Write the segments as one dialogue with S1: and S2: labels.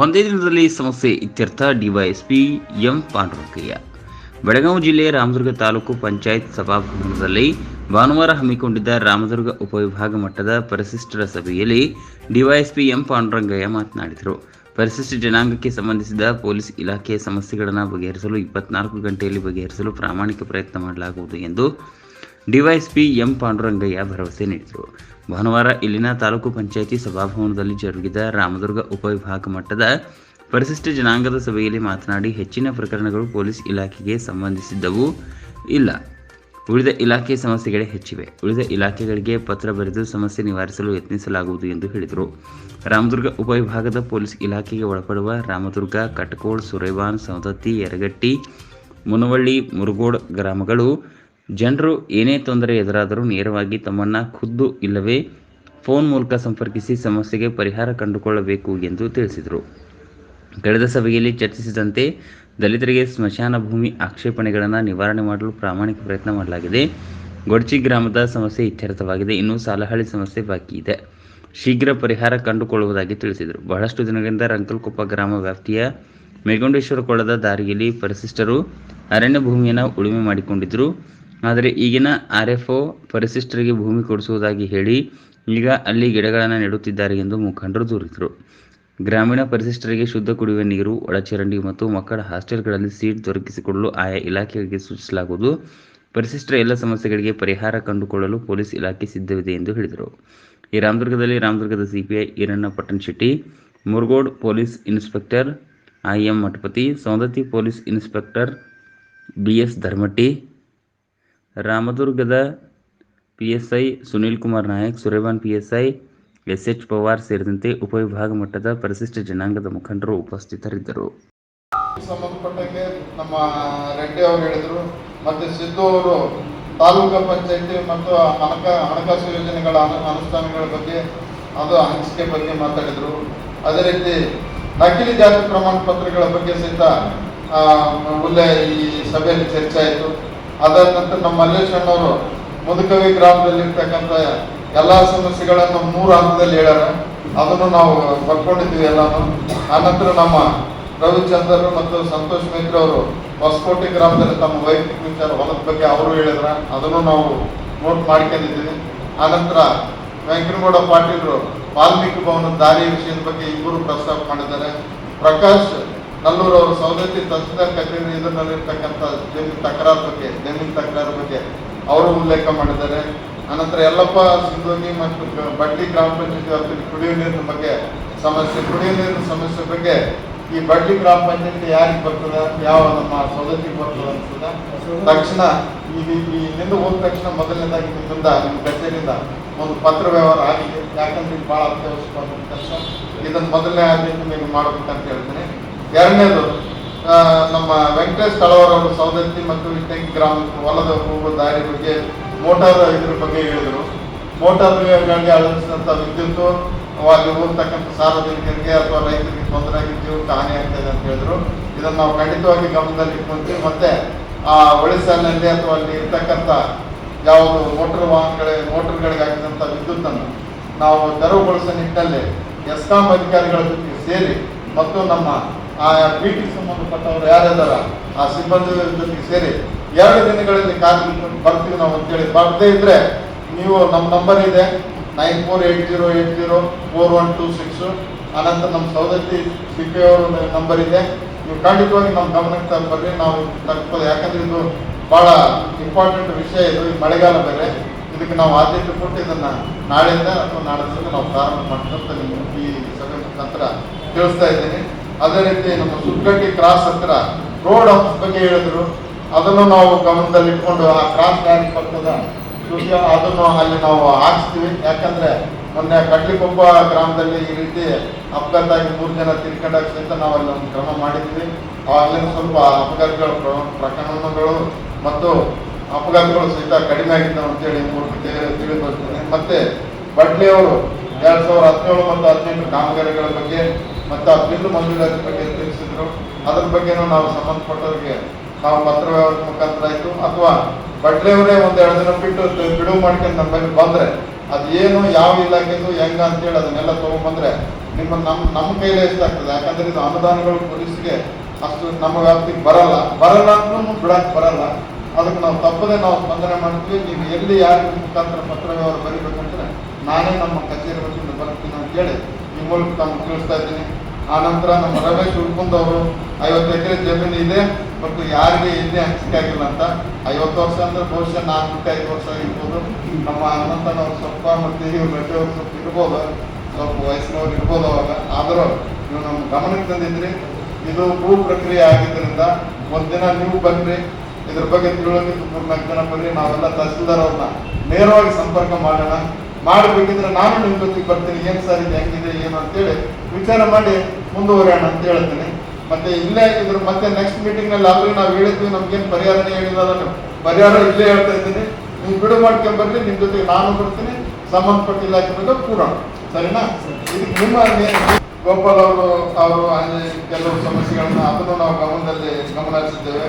S1: ಒಂದೇ ದಿನದಲ್ಲಿ ಸಮಸ್ಯೆ ಇತ್ಯರ್ಥ. DYSP M Pandurangaiah. ಬೆಳಗಾವಿ ಜಿಲ್ಲೆಯ ರಾಮದುರ್ಗ ತಾಲೂಕು ಪಂಚಾಯತ್ ಸಭಾಭವನದಲ್ಲಿ ಭಾನುವಾರ ಹಮ್ಮಿಕೊಂಡಿದ್ದ ರಾಮದುರ್ಗ ಉಪವಿಭಾಗ ಮಟ್ಟದ ಪರಿಶಿಷ್ಟರ ಸಭೆಯಲ್ಲಿ ಡಿವೈಎಸ್ಪಿ ಎಂ ಪಾಂಡುರಂಗಯ್ಯ ಮಾತನಾಡಿದರು. ಪರಿಶಿಷ್ಟ ಜನಾಂಗಕ್ಕೆ ಸಂಬಂಧಿಸಿದ ಪೊಲೀಸ್ ಇಲಾಖೆಯ ಸಮಸ್ಯೆಗಳನ್ನು ಬಗೆಹರಿಸಲು ಇಪ್ಪತ್ನಾಲ್ಕು ಗಂಟೆಯಲ್ಲಿ ಬಗೆಹರಿಸಲು ಪ್ರಾಮಾಣಿಕ ಪ್ರಯತ್ನ ಮಾಡಲಾಗುವುದು ಎಂದು ಡಿವೈಎಸ್ಪಿ ಎಂ ಪಾಂಡುರಂಗಯ್ಯ ಭರವಸೆ ನೀಡಿದರು. ಭಾನುವಾರ ಇಲ್ಲಿನ ತಾಲೂಕು ಪಂಚಾಯಿತಿ ಸಭಾಭವನದಲ್ಲಿ ಜರುಗಿದ ರಾಮದುರ್ಗ ಉಪವಿಭಾಗ ಮಟ್ಟದ ಪರಿಶಿಷ್ಟ ಜನಾಂಗದ ಸಭೆಯಲ್ಲಿ ಮಾತನಾಡಿ, ಹೆಚ್ಚಿನ ಪ್ರಕರಣಗಳು ಪೊಲೀಸ್ ಇಲಾಖೆಗೆ ಸಂಬಂಧಿಸಿದ್ದವು ಇಲ್ಲ. ಉಳಿದ ಇಲಾಖೆ ಸಮಸ್ಯೆಗಳೇ ಹೆಚ್ಚಿವೆ. ಉಳಿದ ಇಲಾಖೆಗಳಿಗೆ ಪತ್ರ ಬರೆದು ಸಮಸ್ಯೆ ನಿವಾರಿಸಲು ಯತ್ನಿಸಲಾಗುವುದು ಎಂದು ಹೇಳಿದರು. ರಾಮದುರ್ಗ ಉಪವಿಭಾಗದ ಪೊಲೀಸ್ ಇಲಾಖೆಗೆ ಒಳಪಡುವ ರಾಮದುರ್ಗ, ಕಟ್ಕೋಳ್, ಸುರೇವಾನ್, ಸವದತ್ತಿ, ಯರಗಟ್ಟಿ, ಮುನವಳ್ಳಿ, ಮುರುಗೋಡ್ ಗ್ರಾಮಗಳು ಜನರು ಏನೇ ತೊಂದರೆ ಎದುರಾದರೂ ನೇರವಾಗಿ ತಮ್ಮನ್ನ ಖುದ್ದು ಇಲ್ಲವೇ ಫೋನ್ ಮೂಲಕ ಸಂಪರ್ಕಿಸಿ ಸಮಸ್ಯೆಗೆ ಪರಿಹಾರ ಕಂಡುಕೊಳ್ಳಬೇಕು ಎಂದು ತಿಳಿಸಿದರು. ಕಳೆದ ಸಭೆಯಲ್ಲಿ ಚರ್ಚಿಸಿದಂತೆ ದಲಿತರಿಗೆ ಸ್ಮಶಾನ ಭೂಮಿ ಆಕ್ಷೇಪಣೆಗಳನ್ನು ನಿವಾರಣೆ ಮಾಡಲು ಪ್ರಾಮಾಣಿಕ ಪ್ರಯತ್ನ ಮಾಡಲಾಗಿದೆ. ಗೊಡ್ಚಿ ಗ್ರಾಮದ ಸಮಸ್ಯೆ ಇತ್ಯರ್ಥವಾಗಿದೆ. ಇನ್ನೂ ಸಾಲಹಳ್ಳಿ ಸಮಸ್ಯೆ ಬಾಕಿ ಇದೆ. ಶೀಘ್ರ ಪರಿಹಾರ ಕಂಡುಕೊಳ್ಳುವುದಾಗಿ ತಿಳಿಸಿದರು. ಬಹಳಷ್ಟು ದಿನಗಳಿಂದ ರಂಕಲ್ಕೊಪ್ಪ ಗ್ರಾಮ ವ್ಯಾಪ್ತಿಯ ಮೇಗೊಂಡೇಶ್ವರ ಕೊಳ್ಳದ ದಾರಿಯಲ್ಲಿ ಪರಿಶಿಷ್ಟರು ಅರಣ್ಯ ಭೂಮಿಯನ್ನು ಉಳುಮೆ ಮಾಡಿಕೊಂಡಿದ್ದರು ಆದರೆ ಈಗಿನ ಆರ್ ಎಫ್ ಒ ಪರಿಶಿಷ್ಟರಿಗೆ ಭೂಮಿ ಕೊಡಿಸುವುದಾಗಿ ಹೇಳಿ ಈಗ ಅಲ್ಲಿ ಗಿಡಗಳನ್ನು ನೆಡುತ್ತಿದ್ದಾರೆ ಎಂದು ಮುಖಂಡರು ದೂರಿದರು. ಗ್ರಾಮೀಣ ಪರಿಶಿಷ್ಟರಿಗೆ ಶುದ್ಧ ಕುಡಿಯುವ ನೀರು, ಒಳಚರಂಡಿ ಮತ್ತು ಮಕ್ಕಳ ಹಾಸ್ಟೆಲ್ಗಳಲ್ಲಿ ಸೀಟ್ ದೊರಕಿಸಿಕೊಳ್ಳಲು ಆಯಾ ಇಲಾಖೆಗಳಿಗೆ ಸೂಚಿಸಲಾಗುವುದು. ಪರಿಶಿಷ್ಟರ ಎಲ್ಲ ಸಮಸ್ಯೆಗಳಿಗೆ ಪರಿಹಾರ ಕಂಡುಕೊಳ್ಳಲು ಪೊಲೀಸ್ ಇಲಾಖೆ ಸಿದ್ಧವಿದೆ ಎಂದು ಹೇಳಿದರು. ಈ ರಾಮದುರ್ಗದಲ್ಲಿ ರಾಮದುರ್ಗದ CPI Iranna Pattanashetti Murgod police inspector I M Mathapati Saundatti police inspector B S Dharmatti ರಾಮದುರ್ಗದ P S I Sunil Kumar Nayak Surevan P S I S H Pawar ಸೇರಿದಂತೆ ಉಪವಿಭಾಗ ಮಟ್ಟದ ಪರಿಶಿಷ್ಟ ಜನಾಂಗದ ಮುಖಂಡರು ಉಪಸ್ಥಿತರಿದ್ದರು.
S2: ಸಂಬಂಧಪಟ್ಟಂಗೆ ನಮ್ಮ ರೆಡ್ಡಿ ಅವರು ಹೇಳಿದರು, ಮತ್ತು ಸಿದ್ದು ಅವರು ತಾಲೂಕು ಪಂಚಾಯತಿ ಮತ್ತು ಹಣಕ, ಹಣಕಾಸು ಯೋಜನೆಗಳ ಅನು, ಅನುಷ್ಠಾನಗಳ ಬಗ್ಗೆ, ಅದು ಹಂಚಿಕೆ ಬಗ್ಗೆ ಮಾತಾಡಿದರು. ಅದೇ ರೀತಿ ನಕಲಿ ಜಾತಿ ಪ್ರಮಾಣ ಪತ್ರಗಳ ಬಗ್ಗೆ ಸಹಿತ ಉಲ್ಲೆ ಈ ಸಭೆಯಲ್ಲಿ ಚರ್ಚೆ ಆಯಿತು. ಅದಾದ ನಂತರ ನಮ್ಮ ಮಲ್ಲೇಶ್ ಅಣ್ಣವರು ಮುದುಕವಿ ಗ್ರಾಮದಲ್ಲಿರ್ತಕ್ಕಂಥ ಎಲ್ಲ ಸಮಸ್ಯೆಗಳನ್ನು ಮೂರು ಹಂತದಲ್ಲಿ ಹೇಳ್ಯಾರ. ಅದನ್ನು ನಾವು ಬರ್ಕೊಂಡಿದ್ದೀವಿ ಎಲ್ಲಾನು. ಆನಂತರ ನಮ್ಮ ರವಿಚಂದ್ರ ಮತ್ತು ಸಂತೋಷ್ ಮಿತ್ರ ಅವರು ಹೊಸಕೋಟೆ ಗ್ರಾಮದಲ್ಲಿ ತಮ್ಮ ವೈಯಕ್ತಿಕ ವಿಚಾರ ಹೊಲದ ಬಗ್ಗೆ ಅವರು ಹೇಳಿದ್ರ. ಅದನ್ನು ನಾವು ನೋಟ್ ಮಾಡ್ಕೊಂಡಿದ್ದೀವಿ. ಆನಂತರ ವೆಂಕಟಗೌಡ ಪಾಟೀಲ್ರು ವಾಲ್ಮೀಕಿ ಭವನದ ದಾರಿ ವಿಷಯದ ಬಗ್ಗೆ ಇಬ್ಬರು ಪ್ರಸ್ತಾಪ ಮಾಡಿದ್ದಾರೆ. ಪ್ರಕಾಶ್ ನಲ್ಲೂರು ಅವರು ಸೌದತ್ತಿ ತಹಸೀಲ್ದಾರ್ ಕಚೇರಿ ಇದರಲ್ಲಿರ್ತಕ್ಕಂಥ ಜಮೀನು ತಕರಾರು ಬಗ್ಗೆ, ಜಮೀನು ತಕರಾರು ಬಗ್ಗೆ ಅವರು ಉಲ್ಲೇಖ ಮಾಡಿದ್ದಾರೆ. ಅನಂತರ ಯಲ್ಲಪ್ಪ ಸಿಂಧೋನಿ ಮತ್ತು ಬಡ್ಡಿ ಗ್ರಾಮ ಪಂಚಾಯತಿ ವ್ಯಾಪ್ತಿಯಲ್ಲಿ ಕುಡಿಯುವ ನೀರಿನ ಬಗ್ಗೆ ಸಮಸ್ಯೆ ಕುಡಿಯುವ ನೀರಿನ ಸಮಸ್ಯೆ ಬಗ್ಗೆ ಈ ಬಡ್ಡಿ ಗ್ರಾಮ ಪಂಚಾಯತಿ ಯಾರಿಗೆ ಬರ್ತದೆ, ಯಾವ ನಮ್ಮ ಸವದತ್ತಿಗೆ ಬರ್ತದೆ ಅನ್ಸ್ತದೆ ತಕ್ಷಣ ಈಗ ಇಲ್ಲಿಂದ ಹೋದ ತಕ್ಷಣ ಮೊದಲನೇದಾಗಿ ನಿಮ್ಮಿಂದ, ನಿಮ್ಮ ಕಚೇರಿಯಿಂದ ಒಂದು ಪತ್ರ ವ್ಯವಹಾರ ಆಗಿದೆ. ಯಾಕಂದ್ರೆ ಭಾಳ ಅತ್ಯವಶ್ಯಕವಾದ ಕೆಲಸ. ಇದನ್ನು ಮೊದಲನೇ ಆದ್ಯತೆ ನೀವು ಮಾಡಬೇಕಂತ ಹೇಳ್ತೀನಿ. ಎರಡನೇದು ನಮ್ಮ ವೆಂಕಟೇಶ್ ಕಳವರವರು ಸೌದತ್ತಿ ಮತ್ತು ಇಟ್ಟಂಗಿ ಗ್ರಾಮ ಹೊಲದ ಹೋಗುವ ದಾರಿ ಬಗ್ಗೆ ಮೋಟಾರ್ ಇದ್ರ ಬಗ್ಗೆ ಹೇಳಿದರು. ಮೋಟಾರ್ಗಳಿಗೆ ಅಳವಡಿಸಿದಂಥ ವಿದ್ಯುತ್ತು ಅಲ್ಲಿ ಹೋಗ್ತಕ್ಕಂಥ ಸಾರ್ವಜನಿಕರಿಗೆ ಅಥವಾ ರೈತರಿಗೆ ತೊಂದರೆ ಆಗಿ ಜೀವಕ್ಕೆ ಹಾನಿ ಆಗ್ತದೆ ಅಂತ ಹೇಳಿದ್ರು. ಇದನ್ನು ನಾವು ಖಂಡಿತವಾಗಿ ಗಮನದಲ್ಲಿ ಇಟ್ಕೊಂತೀವಿ. ಮತ್ತೆ ಆ ಒಳಿಸಾಲಿನಲ್ಲಿ ಅಥವಾ ಅಲ್ಲಿ ಇರ್ತಕ್ಕಂಥ ಯಾವುದು ಮೋಟರ್ ವಾಹನಗಳಿಗೆ ಮೋಟರ್ಗಳಿಗೆ ಹಾಕಿದಂಥ ವಿದ್ಯುತ್ತನ್ನು ನಾವು ತೆರವುಗೊಳಿಸೋ ನಿಟ್ಟಿನಲ್ಲಿ ಎಸ್ಕಾಂ ಅಧಿಕಾರಿಗಳ ಜೊತೆ ಸೇರಿ ಮತ್ತು ನಮ್ಮ ಆ ಮೀಟಿಂಗ್ ಸಂಬಂಧಪಟ್ಟವರು ಯಾರ್ಯಾರ ಆ ಸಿಬ್ಬಂದಿ ಜೊತೆಗೆ ಸೇರಿ ಎರಡು ದಿನಗಳಲ್ಲಿ ಕಾರ್ಯಕ್ರಮ ಬರ್ತೀವಿ ನಾವು ಅಂತೇಳಿ ಬರದೇ ಇದ್ರೆ ನೀವು ನಮ್ಮ ನಂಬರ್ ಇದೆ. Nine four eight zero eight zero four one two six. ಅನಂತರ ನಮ್ಮ ಸೌದತ್ತಿ ಸಿ ಪಿ ಅವ್ರ ನಂಬರ್ ಇದೆ. ನೀವು ಖಂಡಿತವಾಗಿ ನಮ್ಮ ಗಮನಕ್ಕೆ ತಂದು ಬರ್ರಿ. ನಾವು ತಗ್ಬೋದು ಯಾಕಂದ್ರೆ ಇದು ಭಾಳ ಇಂಪಾರ್ಟೆಂಟ್ ವಿಷಯ ಇದು ಈ ಮಳೆಗಾಲ ಬೇರೆ ಇದಕ್ಕೆ ನಾವು ಆದ್ಯತೆ ಕೊಟ್ಟು ಇದನ್ನು ನಾಳೆಯಿಂದ ಅಥವಾ ನಾಳೆ ನಾವು ಪ್ರಾರಂಭ ಮಾಡ್ತಂತ ನಿಮ್ಮ ಈ ಸಭೆ ಮುಖಾಂತರ ತಿಳಿಸ್ತಾ ಇದ್ದೀನಿ. ಅದೇ ರೀತಿ ನಮ್ಮ ಸುಗ್ಗಟ್ಟಿ ಕ್ರಾಸ್ ಹತ್ರ ರೋಡ್ ಬಗ್ಗೆ ಹೇಳಿದ್ರು, ಅದನ್ನು ನಾವು ಗಮನದಲ್ಲಿ ಇಟ್ಕೊಂಡು ಆ ಕ್ರಾಸ್ ಪಕ್ಕದ ಕೃಷಿ ಅದನ್ನು ಅಲ್ಲಿ ನಾವು ಹಾಕ್ಸ್ತೀವಿ. ಯಾಕಂದ್ರೆ ಮೊನ್ನೆ ಕಡ್ಲಿಕೊಪ್ಪ ಗ್ರಾಮದಲ್ಲಿ ಈ ರೀತಿ ಅಪಘಾತ ಆಗಿ ಮೂರು ಜನ ತಿರ್ಕೊಂಡಾಗ ನಾವು ಅಲ್ಲಿ ಒಂದು ಕ್ರಮ ಮಾಡಿದ್ವಿ. ಅಲ್ಲಿನ ಸ್ವಲ್ಪ ಅಪಘಾತಗಳ ಪ್ರ- ಪ್ರಕರಣಗಳು ಮತ್ತು ಅಪಘಾತಗಳು ಸಹಿತ ಕಡಿಮೆ ಆಗಿದ್ದಾವೆ ಅಂತೇಳಿ ತಿಳಿದು ಬರ್ತದೆ ಮತ್ತೆ ಬಡ್ಲಿಯವರು ಎರಡ್ ಸಾವಿರದ ಹದಿನೇಳು ಮತ್ತು ಹದಿನೆಂಟು ಕಾಮಗಾರಿಗಳ ಬಗ್ಗೆ ಮತ್ತು ಆ ಬಿಲ್ಲು ಮಂಜೂರಾತಿ ಬಗ್ಗೆ ತಿಳಿಸಿದ್ರು. ಅದ್ರ ಬಗ್ಗೆನೂ ನಾವು ಸಂಬಂಧಪಟ್ಟವರಿಗೆ ನಾವು ಪತ್ರ ವ್ಯವಹಾರದ ಮುಖಾಂತರ ಆಯಿತು. ಅಥವಾ ಬಡ್ಲಿಯವರೇ ಒಂದ್ ಎರಡು ದಿನ ಬಿಟ್ಟು ಬಿಡುವು ಮಾಡ್ಕೊಂಡು ನಮ್ಮ ಮೇಲೆ ಬಂದ್ರೆ ಏನು, ಯಾವ ಇಲಾಖೆದು, ಹೆಂಗ ಅಂತೇಳಿ ಅದನ್ನೆಲ್ಲ ತೊಗೊಂಬಂದ್ರೆ ನಿಮ್ಮ ನಮ್ಮ ನಮ್ಮ ಕೈಲೇ ಎಷ್ಟಾಗ್ತದೆ ಯಾಕಂದ್ರೆ ಇದು ಅನುದಾನಗಳು ಪೊಲೀಸ್ಗೆ ಅಷ್ಟು ನಮ್ಮ ವ್ಯಾಪ್ತಿಗೆ ಬರಲ್ಲ. ಬರಲ್ಲ ಅಂದ್ರೂ ಬಿಡಕ್ಕೆ ಬರಲ್ಲ. ಅದಕ್ಕೆ ನಾವು ತಪ್ಪದೆ ನಾವು ಸ್ಪಂದನೆ ಮಾಡ್ತೀವಿ. ನೀವು ಎಲ್ಲಿ ಯಾರಿಗೆ ಮುಖಾಂತರ ಪತ್ರ ವ್ಯವಹಾರ ಬರೀಬೇಕಂದ್ರೆ ನಾನೇ ನಮ್ಮ ಕಚೇರಿ ಬರ್ತೀನಿ ಅಂತ ತಮ್ಗೆ ತಿಳಿಸ್ತಾ ಇದ್ದೀನಿ. ಆ ನಂತರ ನಮ್ಮ ರಮೇಶ್ ಉಳ್ಕೊಂಡು ಅವರು ಐವತ್ತು ಎಕರೆ ಜಮೀನು ಇದೆ, ಮತ್ತು ಯಾರಿಗೆ ಎಲ್ಲಿ ಹಂಚಿಕೆ ಆಗಿಲ್ಲ ಅಂತ. ಐವತ್ತು ವರ್ಷ ಅಂದ್ರೆ ಬಹುಶಃ ನಾಲ್ಕು ಐದು ವರ್ಷ ಆಗಿರ್ಬೋದು. ನಮ್ಮ ಹನುಮಂತನವ್ರು ಸ್ವಲ್ಪ ಮತ್ತು ಇವ್ರು ಅವ್ರು ಸ್ವಲ್ಪ ಇರ್ಬೋದು. ಸ್ವಲ್ಪ ವಯಸ್ಸಿನವ್ರು ಇರ್ಬೋದು ಅವಾಗ. ಆದರೂ ನೀವು ನಮ್ಮ ಗಮನಕ್ಕೆ ತಂದಿದ್ರಿ ಇದು ಭೂ ಪ್ರಕ್ರಿಯೆ ಆಗಿದ್ದರಿಂದ ಒಂದಿನ ನೀವು ಬನ್ರಿ. ಇದ್ರ ಬಗ್ಗೆ ತಿಳುವಳಿಕೆ ಜನ ಬರ್ರಿ ನಾವೆಲ್ಲ ತಹಸೀಲ್ದಾರ್ ಅವ್ರನ್ನ ನೇರವಾಗಿ ಸಂಪರ್ಕ ಮಾಡೋಣ. ಮಾಡಬೇಕಿದ್ರೆ ನಾನು ನಿಮ್ಮ ಜೊತೆಗೆ ಬರ್ತೀನಿ, ಏನ್ ಸರ್ ಇದು ಹೆಂಗಿದೆ, ಏನು ಅಂತೇಳಿ ವಿಚಾರ ಮಾಡಿ ಮುಂದುವರಿಯೋಣ ಅಂತ ಹೇಳ್ತೀನಿ. ಮತ್ತೆ ಇಲ್ಲೇ ಇದ್ರ ಮತ್ತೆ ನೆಕ್ಸ್ಟ್ ಮೀಟಿಂಗ್ನಲ್ಲಿ ಆಲ್ರೆಡಿ ನಾವು ಹೇಳಿದ್ವಿ, ನಮ್ಗೇನು ಪರಿಹಾರನೇ ಹೇಳಿಲ್ಲ ಅದನ್ನು ಪರಿಹಾರ ಇಲ್ಲೇ ಹೇಳ್ತಾ ಇದ್ದೀನಿ. ನೀವು ಬಿಡು ಮಾಡ್ಕೊಂಡ್ಬರ್ರಿ ನಿಮ್ ಜೊತೆಗೆ ನಾನು ಬರ್ತೀನಿ, ಸಂಬಂಧಪಟ್ಟ ಇಲಾಖೆ ಕೂಡೋಣ. ಸರಿನಾ? ಇದಕ್ಕೆ ನಿಮ್ಮ ಗೋಪಾಲ್ ಅವರು ಅವರು ಕೆಲವು ಸಮಸ್ಯೆಗಳನ್ನ ಅದನ್ನು ನಾವು ಗಮನದಲ್ಲಿ ಗಮನ ಹರಿಸಿದ್ದೇವೆ.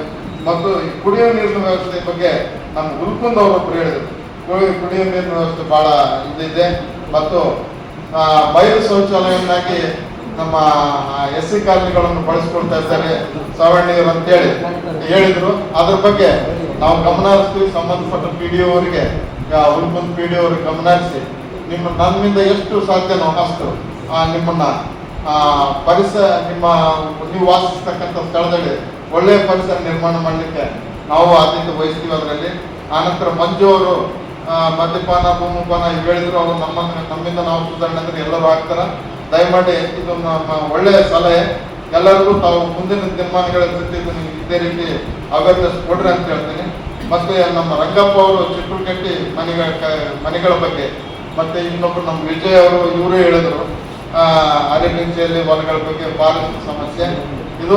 S2: ಮತ್ತು ಕುಡಿಯುವ ನೀರಿನ ವ್ಯವಸ್ಥೆ ಬಗ್ಗೆ ನಮ್ಮ ಗುರುಕುಂದ್ ಅವರು ಒಬ್ರು ಹೇಳಿದರು. ಕುಡಿ- ಕುಡಿಯೋ ನೀರಿನ ವ್ಯವಸ್ಥೆ ಬಹಳ ಇದಿದೆ. ಮತ್ತು ಬಯಲು ಶೌಚಾಲಯವನ್ನಾಗಿ ನಮ್ಮ ಎಸ್ ಸಿ ಕಾಲನಿಗಳನ್ನು ಬಳಸ್ಕೊಳ್ತಾ ಇದ್ದಾರೆ ಸಾವರ್ಣೀಯರು ಅಂತೇಳಿ ಹೇಳಿದರು. ಅದ್ರ ಬಗ್ಗೆ ನಾವು ಗಮನ ಹರಿಸ್ತೀವಿ ಸಂಬಂಧಪಟ್ಟ ಪಿ ಡಿ ಅವರಿಗೆ ಹುಲ್ಕುಂದ್ ಪಿ ಡಿ ಅವ್ರಿಗೆ ಗಮನ ಹರಿಸಿ ನಿಮ್ಮ, ನನ್ನಿಂದ ಎಷ್ಟು ಸಾಧ್ಯನೋ ಅಷ್ಟು ನಿಮ್ಮನ್ನ ಪರಿಸರ ನಿಮ್ಮ, ನೀವು ವಾಸಿಸ್ತಕ್ಕಂಥ ಸ್ಥಳದಲ್ಲಿ ಒಳ್ಳೆಯ ಪರಿಸರ ನಿರ್ಮಾಣ ಮಾಡಲಿಕ್ಕೆ ನಾವು ಆದ್ಯತೆ ವಹಿಸ್ತೀವಿ ಅದರಲ್ಲಿ. ಆನಂತರ ಮಂಜು ಅವರು ಮದ್ಯಪಾನ ಭೂಮಪಾನ ಹೇಳಿದ್ರು ಅವರು ನಮ್ಮ ನಮ್ಮಿಂದ ನಾವು ಸುಧಾರಣೆ ಅಂದ್ರೆ ಎಲ್ಲರೂ ಆಗ್ತಾರ? ದಯಮಾಡಿ ಇದು ನಮ್ಮ ಒಳ್ಳೆಯ ಸಲಹೆ. ಎಲ್ಲರಿಗೂ ತಾವು ಮುಂದಿನ ದಿನಮಾನಗಳ ಜೊತೆ ಇದೇ ರೀತಿ ಅವೇರ್ನೆಸ್ ಕೊಡ್ರಿ ಅಂತ ಹೇಳ್ತೀನಿ. ಮತ್ತೆ ನಮ್ಮ ರಂಗಪ್ಪ ಅವರು ಚಿತ್ರಕಟ್ಟಿ ಮನೆಗಳ ಮನೆಗಳ ಬಗ್ಗೆ, ಮತ್ತೆ ಇನ್ನೊಬ್ರು ನಮ್ಮ ವಿಜಯ್ ಅವರು, ಇವರು ಹೇಳಿದ್ರು. ಅರೆ ಮಿಂಚೆಯಲ್ಲಿ ಹೊಲಗಳ ಬಗ್ಗೆ ಬಾರಿಸಿದ ಸಮಸ್ಯೆ. ಇದು